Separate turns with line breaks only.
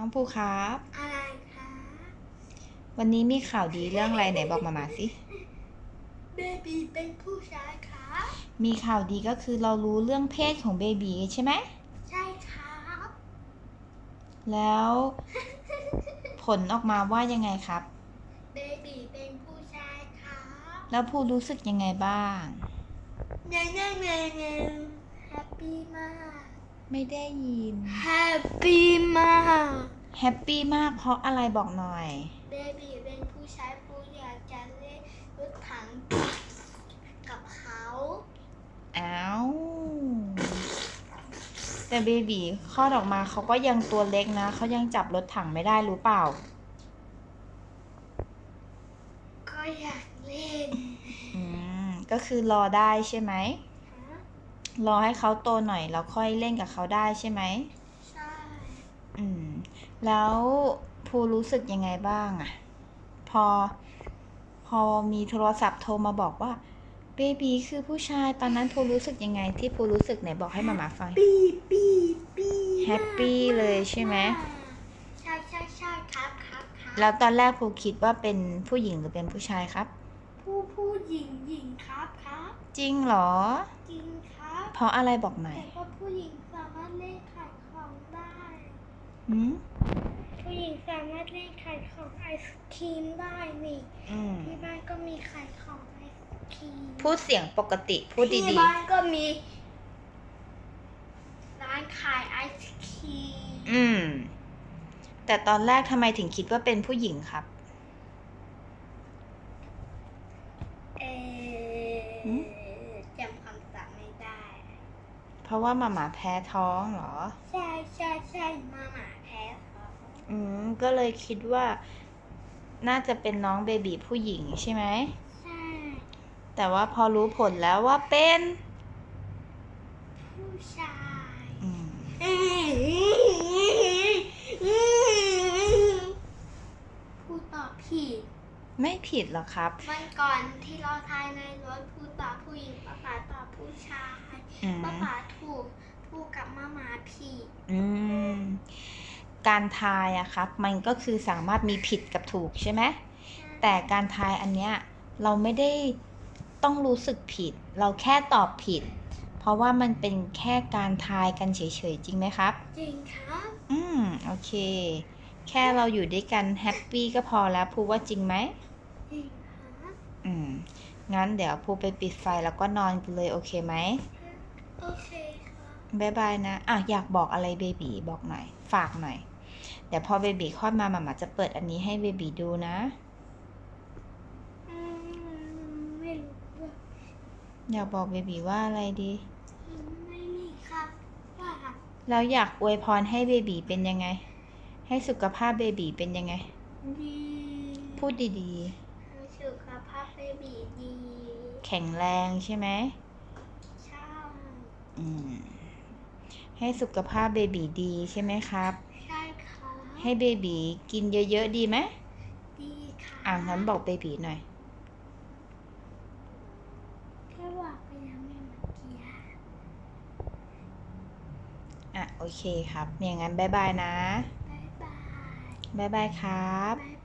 น้องภูครับ
อะไรคะ
วันนี้มีข่าวดีเรื่องอะไรไหนบอกมามาสิ
เบบีเป็นผู้ชายคะ
มีข่าวดีก็คือเรารู้เรื่องเพศของเบบีใช่ไหม
ใช่ครับ
แล้วผลออกมาว่ายังไงครับ
เบบีเป็นผู้ชายครับ
แล้วภูรู้สึกยังไงบ้าง
เน่เน่เน่เน่แฮปปี้มาก
ไม่ได้ยิน
แฮปปี้มาก
แฮปปี้มากเพราะอะไรบอกหน่อย
เบบีเป็นผู้ชายผู้อยากจะเล่นรถถังกับเขา
อ้าวแต่เบบีคลอดออกมาเขาก็ยังตัวเล็กนะเขายังจับรถถังไม่ได้รู้เปล่า
ก็อยากเล่น
อืม ก็คือรอได้ใช่ไหม
ฮะ
รอให้เขาโตหน่อยแล้วค่อยเล่นกับเขาได้ใช่ไหม
ใช่
อืม แล้วภูรู้สึกยังไงบ้างอะพอ พอมีโทรศัพท์โทรมาบอกว่าเบบีคือผู้ชายตอนนั้นภูรู้สึกยังไงที่ภูรู้สึกไหนบอกให้มามาฟัง
ปีปีปี
แฮปปี้เลยใช่ไหม
ใช่ใช่ใช่ครับครับครับ
แล้วตอนแรกภูคิดว่าเป็นผู้หญิงหรือเป็นผู้ชายครับ
ผู้ผู้หญิงหญิงครับครับ
จริงเหรอ
จริงครับ
เพราะอะไรบอกหน่อย
แต่ว่าผู้หญิงสามารถเล่นขายของได้
หืม
ผู้หญิงสามารถเล่นขายของไอศครีมได้นี่
อืม
ที่บ้านก็มีขายของไอศครีม
พูดเสียงปกติพูด
ที่
ดี
บ้านก็มี ร้านขายไอศครีม
ๆ อืม แต่ตอนแรกทำไมถึงคิดว่าเป็นผู้หญิงครับ
เอ
หืม
จำคำศัพท์ไม่ได้
เพราะว่าหมาหมาแพ้ท้องเหรอ
ใช่ใช่ใช่มาหมาแพ้เขา
อืม ก็เลยคิดว่า น่าจะเป็นน้องเบบีผู้หญิงใช่ไหม
ใช่
แต่ว่าพอรู้ผลแล้วว่าเป็น
ผู้ชาย
อืม
ผู้ตอบผิด
ไม่ผิดหรอกครับ
วันก่อนที่เราทายในรถผู้ตอบผู้หญิงป้าป๋าตอบผู้ชาย
อืม
ป้าป๋าถูกถูกกับมาหมาผิด
อืมการทายอะครับ มันก็คือสามารถมีผิดกับถูกใช่ไหมแต่การทายอันเนี้ยเราไม่ได้ต้องรู้สึกผิด เราแค่ตอบผิด เพราะว่ามันเป็นแค่การทายกันเฉยๆจริงไหมครับ
จริงครับ
อืมโอเค แค่เราอยู่ด้วยกันแฮปปี้ก็พอแล้วพูว่าจริงไหม
จริงครับ
อืม งั้นเดี๋ยวพูไปปิดไฟแล้วก็นอนกันเลยโอเคไหม
โอเคครับ
บายบายนะ อะอยากบอกอะไรเบบีบอกหน่อย ฝากหน่อย เดี๋ยวพอเบบีคลอดมาหมามาจะเปิดอันนี้ให้เบบีดูนะ
อืมไม่รู้ว่า
อยากบอกเบบีว่าอะไรดี
ไม่มีครับว่า
แล้วอยากอวยพรให้เบบีเป็นยังไง ให้สุขภาพเบบีเป็นยังไง
ดี
พูดดี
ให้สุขภาพเบบีดี
ๆ แข็งแรงใช่ไหม
ใช่
อืมให้สุขภาพเบบีดีใช่ไหมครับ
ใช่ครับ
ให้เบบีกินเยอะๆดีไหม
ดีค่ะ
อะงั้นบอกเบบีหน่อย
แค่บอกไปแล้วไงเมื่อกี้อะ
อะโอเคครับอย่างนั้นบายบายนะ
บ๊ายบาย
ครับ